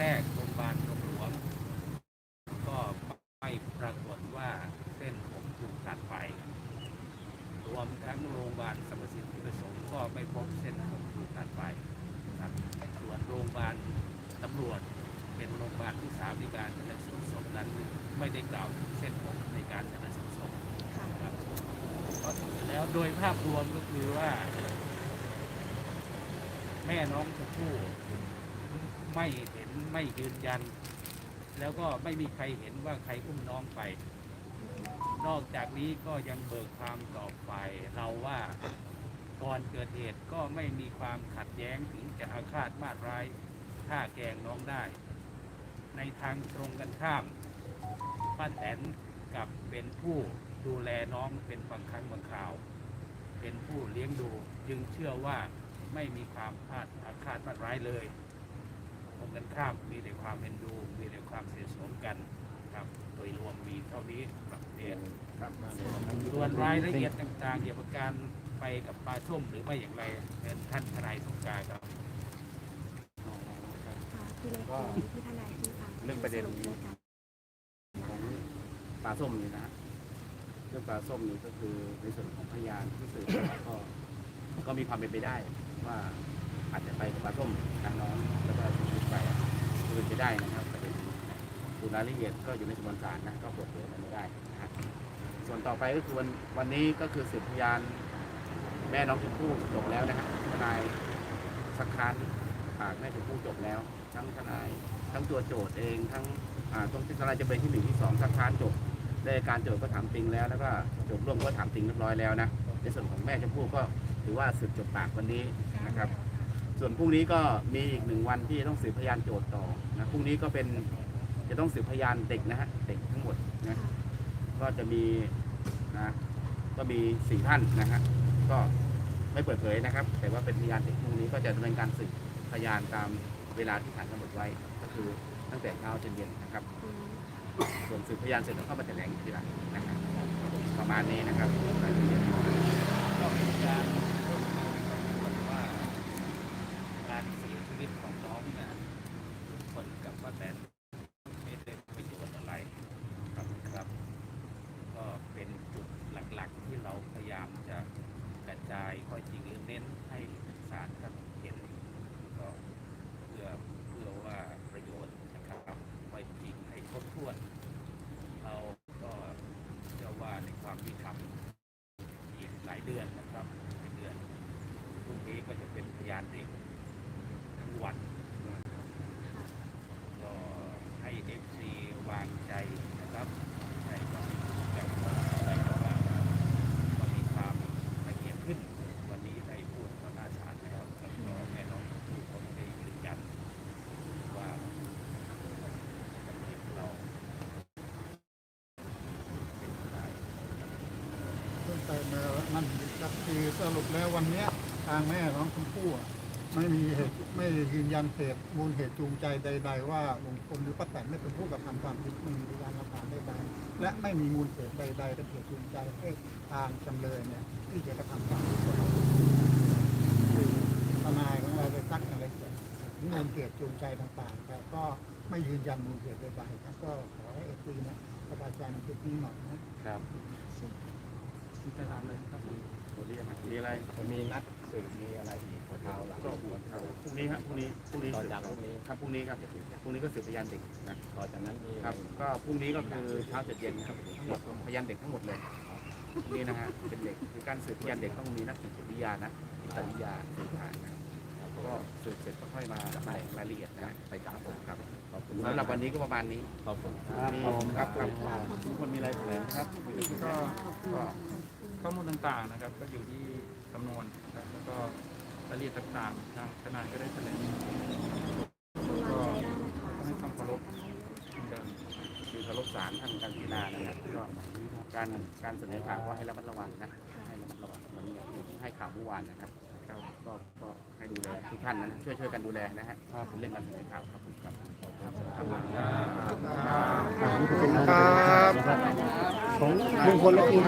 แรกโรงพยาบาลตำรวจก็ไม่ปรากฏว่าเส้นผมถูกตัดไป รวมทั้งโรงพยาบาลสมศิทธิประสงค์ก็ไม่พบเส้นผมถูกตัดไปครับส่วนโรงพยาบาลตำรวจเป็นโรงพยาบาลที่สามในการชนสูตรศพนั้นไม่ได้กล่าวเส้นผมในการชนสูตรศพครัก็ถึงแล้วโดยภาพรวมก็คือว่า แม่น้องชมพู่ไม่เห ไม่ยืนยัน แล้วก็ไม่มีใครเห็นว่าใครอุ้มน้องไป นอกจากนี้ก็ยังเบิกความต่อไปเราว่าก่อนเกิดเหตุก็ไม่มีความขัดแย้งถึงจะอาฆาตมาตร้ายฆ่าแกงน้องได้ ในทางตรงกันข้ามป้าแตนกับเป็นผู้ดูแลน้องเป็นบางครั้งบางคราว เป็นผู้เลี้ยงดู จึงเชื่อว่าไม่มีความพลาดอาฆาตมาตร้ายเลย รงกันข้ามมีแต่ความเอ็นดูมีแต่ความเสียสมกันครับโดยรวมมีเท่านี้ครับเรียนครับส่วนรายละเอียดต่างๆ เกี่ยวกับการไปกับปลาส้มหรือไม่อย่างไรเป็นท่านทนายสงกรารครับค่ะพี่เล็กเชิญพี่ทนายที่ฟังเรื่องประเด็นสปด้วยกันของปลาส้มนี่นะฮะเรื่องปลาส้มนี่ก็คือในส่วนของพยานที่สืบมาก็ก็มีความเป็นไปได้ว่าอาจจะไปกับปลาส้มทางน้องแล้วก็ชีวิต ไปก็เป็นไปได้นะครับประเด็นดูรายละเอียดก็อยู่ในสำนวนศาลนะก็เปิดเผยอะไรไม่ได้นะฮะส่วนต่อไปก็คือวันวันนี้ก็คือสืบพยานแม่น้องชมพู่จบแล้วนะครับทนายสักค้านปากแม่ชมพู่จบแล้ว ทั้งทนายทั้งตัวโจทย์เองทั้งอ่าตรงที่ทนายจะเป็นที่หนึ่งที่สองสักค้านจบได้การโจทย์ก็ถามติงแล้วแล้วก็โจทย์ร่วมก็ถามติงเรียบร้อยแล้วนะในส่วนของแม่ชมพู่ก็ถือว่าสืบจบปากวันนี้นะครับ ส่วนพรุ่งนี้ก็มีอีกหนึ่งวันที่ต้องสืบพยานโจทย์ต่อนะพรุ่งนี้ก็เป็นจะต้องสืบพยานเด็กนะฮะเด็กทั้งหมดนะก็จะมีนะก็มีสี่ท่านนะฮะก็ไม่เปิดเผยนะครับ แต่ว่าเป็นพยานเด็กพรุ่งนี้ก็จะดำเนินการสืบพยานตามเวลาที่ศาลกำหนดไว้ ก็คือตั้งแต่เช้าจนเย็นนะครับ ส่วนสืบพยานเสร็จแล้วก็มาแถลงทีหลังนะครับประมาณนี้นะครับรายละเอียดก็เป็นการว่าการเสียชีวิตของน้องเนะผลกับว่าแต่ไม่ได้ประโยชน์อะไรครับครับ ก็เป็นจุดหลักๆที่เราพยายามจะกระจายข้อจริงหรือเน้นให้ศาลครับเห็นก็เพื่อเพื่อว่าประโยชน์นะครับไว้จริงให้ครบถ้วน เราก็เชื่อว่าในความยุติธรรม อีกหลายเดือนนะครับหลายเดือนพรุ่งนี้ก็จะเป็นพยานเด็กทั้ง วันก็ให้เอฟซีวางใจนะครับใช่ครับจากใช่ครับว่าก็มีความละเอียดขึ้น วันนี้ได้พูดต่อหน้าศาลแล้วแล้วก็แม่น้องทุกคนได้ยืนยันว่าประเทศเราเป็นไปได้ขึ้นไปมานั่นครับคือสรุปแล้ววันเนี้ยทางแม่น้องชมพู่อะ ไม่มีเหตุไม่ยืนยันเหตุมูลเหตุจูงใจใด ๆ ว่าลุงพลหรือป้าแตนไม่เป็นผู้กระทำความผิดไม่มีพยานหลักฐานใดๆและไม่มีมูลเหตุใดๆเป็นเหตุจูงใจให้ทางจำเลยเนี่ยที่จะกระทำความผิดคือทนายของเราไปซักอะไรเกี่ยวกับมูลเหตุจูงใจต่างๆแต่ก็ไม่ยืนยันมูลเหตุใดๆครับก็ขอให้เอฟซีนะสบายใจในจุดนี้หน่อยนะครับที่จะทำเลยครับผมตั วนี้นะครับมีอะไรมีนัดสืบมีอะไรอีกเท้าหลังก็พรุ่งนี้ครับพรุ่งนี้พรุ่งนี้ต่อสืบจากพรุ่งนี้ครับพรุ่งนี้ครับพรุ่งนี้ก็สืบพยานเด็กนะต่อจากนั้นมีครับก็พรุ่งนี้ก็คือเช้าเจ็ดเย็นครับทั้งหมดพยานเด็กทั้งหมดเลยนี้นะฮะเป็นเด็กคือการสืบพยานเด็กต้องมีนักจิตวิทยานะจิตวิทยาสืบผ่านนะก็สืบเสร็จก็ค่อยมาแถลงรายละเอียดนะไปตามผมครับขอบคุณสำหรับวันนี้ก็ประมาณนี้ขอบคุณครับครับทุกคนมีอะไรแถลงครับก็ ข้อมูลต่างๆนะครับ ก็อยู่ที่สำนวนนะครับแล้วก็รายละเอียดต่างๆ ทางทนายก็ได้แถลงคุณวางใจได้นะคะให้ความเคารพเหมือนเดิมคือเคารพศาลท่านการพิจารณานะครับก็การการเสนอข่าวก็ให้ระมัดระวังนะให้ระมัดระวังวันนี้อย่างที่ให้ข่าวเมื่อวานนะครับก็ก็ก็ให้ดูแลทุกท่านนะช่วยช่วยกันดูแลนะฮะเรื่องการเสนอข่าวครับผมครับครับครับ ของลุงพลและทีม